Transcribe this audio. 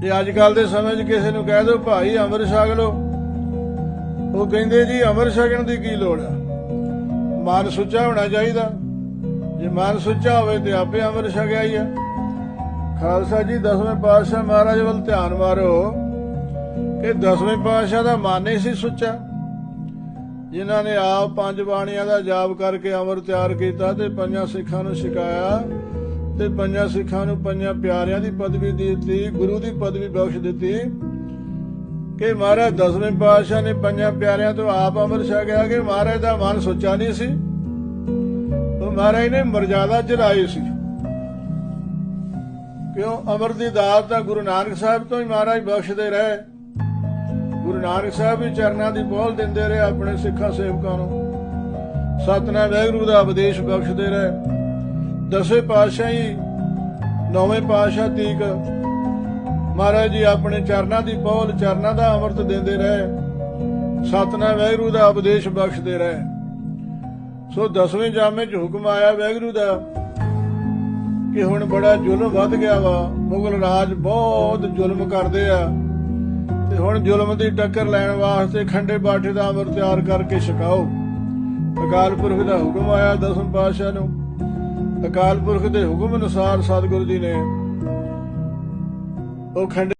ਜੇ ਅੱਜ ਕੱਲ ਦੇ ਸਮੇਂ 'ਚ ਕਿਸੇ ਨੂੰ ਕਹਿ ਦਿਓ, ਭਾਈ ਅੰਮ੍ਰਿਤ ਛਕ ਲਓ। ਉਹ ਕਹਿੰਦੇ, ਜੀ, ਅੰਮ੍ਰਿਤ ਛਕਣ ਦੀ ਕੀ ਲੋੜ ਆ? ਮਨ ਸੁੱਚਾ ਹੋਣਾ ਚਾਹੀਦਾ। ਜੇ ਮਨ ਸੁੱਚਾ ਹੋਵੇ ਤੇ ਆਪੇ ਅੰਮ੍ਰਿਤ ਛਕਿਆ ਹੀ ਆ। ਖਾਲਸਾ ਜੀ, ਦਸਵੇਂ ਪਾਤਸ਼ਾਹ ਮਹਾਰਾਜ ਵੱਲ ਧਿਆਨ ਮਾਰੋ ਕਿ ਦਸਵੇਂ ਪਾਤਸ਼ਾਹ ਦਾ ਮਨ ਹੀ ਸੀ ਸੁੱਚਾ। ਜਿਨ੍ਹਾਂ ਨੇ ਆਪ ਪੰਜ ਬਾਣੀਆਂ ਦਾ ਜਾਪ ਕਰਕੇ ਅਮਰ ਤਿਆਰ ਕੀਤਾ ਤੇ ਪੰਜਾਂ ਸਿੱਖਾਂ ਨੂੰ ਸਿਖਾਇਆ ਤੇ ਪੰਜਾਂ ਸਿੱਖਾਂ ਨੂੰ, ਪੰਜਾਂ ਪਿਆਰਿਆਂ ਦੀ ਪਦਵੀ ਦਿੱਤੀ, ਗੁਰੂ ਦੀ ਪਦਵੀ ਬਖਸ਼ ਦਿੱਤੀ ਕਿ ਮਹਾਰਾਜ ਦਸਵੇਂ ਪਾਤਸ਼ਾਹ ਨੇ ਪੰਜਾਂ ਪਿਆਰਿਆਂ ਤੋਂ ਆਪ ਅਮਰ ਛਕਿਆ ਕਿ ਮਹਾਰਾਜ ਦਾ ਮਨ ਸੁੱਚਾ ਨਹੀਂ ਸੀ। ਉਹ ਮਹਾਰਾਜ ਨੇ ਮਰਜ਼ਾਦਾ ਚੜਾਈ ਸੀ। ਕਿਉਂ? ਅਮਰ ਦੀ ਦਾਤ ਤਾਂ ਗੁਰੂ ਨਾਨਕ ਸਾਹਿਬ ਤੋਂ ਹੀ ਮਹਾਰਾਜ ਬਖਸ਼ਦੇ ਰਹੇ। ਗੁਰੂ ਨਾਨਕ ਸਾਹਿਬ ਵੀ ਚਰਨਾਂ ਦੀ ਬੋਲ ਦਿੰਦੇ ਰਹੇ ਆਪਣੇ ਸਿੱਖਾਂ ਸੇਵਕਾਂ ਨੂੰ। ਸਤਨਾਮ ਵਾਹਿਗੁਰੂ ਦਾ ਉਪਦੇਸ਼ ਬਖਸ਼ਦੇ ਰਹੇ। ਦਸਵੇਂ ਪਾਤਸ਼ਾਹ ਹੀ ਨੌਵੇਂ ਪਾਤਸ਼ਾਹ ਤੀਕ ਮਹਾਰਾਜ ਜੀ ਆਪਣੇ ਚਰਨਾਂ ਦੀ ਬੋਲ ਚਰਨਾਂ ਦਾ ਅੰਮ੍ਰਿਤ ਦਿੰਦੇ ਰਹੇ, ਸਤਨਾਮ ਵੈਗਰੂ ਦਾ ਉਪਦੇਸ਼ ਬਖਸ਼ਦੇ ਰਹੇ। ਸੋ ਦਸਵੇਂ ਜਾਮੇ 'ਚ ਹੁਕਮ ਆਇਆ ਵਾਹਿਗੁਰੂ ਦਾ ਕਿ ਹੁਣ ਬੜਾ ਜ਼ੁਲਮ ਵੱਧ ਗਿਆ ਵਾ, ਮੁਗਲ ਰਾਜ ਬਹੁਤ ਜ਼ੁਲਮ ਕਰਦੇ ਆ। ਤੇ ਹੁਣ ਜ਼ੁਲਮ ਦੀ ਟੱਕਰ ਲੈਣ ਵਾਸਤੇ ਖੰਡੇ ਬਾਠੇ ਦਾ ਅੰਮ੍ਰਿਤ ਤਿਆਰ ਕਰਕੇ ਛਕਾਓ। ਅਕਾਲ ਪੁਰਖ ਦਾ ਹੁਕਮ ਆਇਆ ਦਸਮ ਪਾਤਸ਼ਾਹ ਨੂੰ। ਅਕਾਲ ਪੁਰਖ ਦੇ ਹੁਕਮ ਅਨੁਸਾਰ ਸਤਿਗੁਰੂ ਜੀ ਨੇ ਉਹ ਖੰਡੇ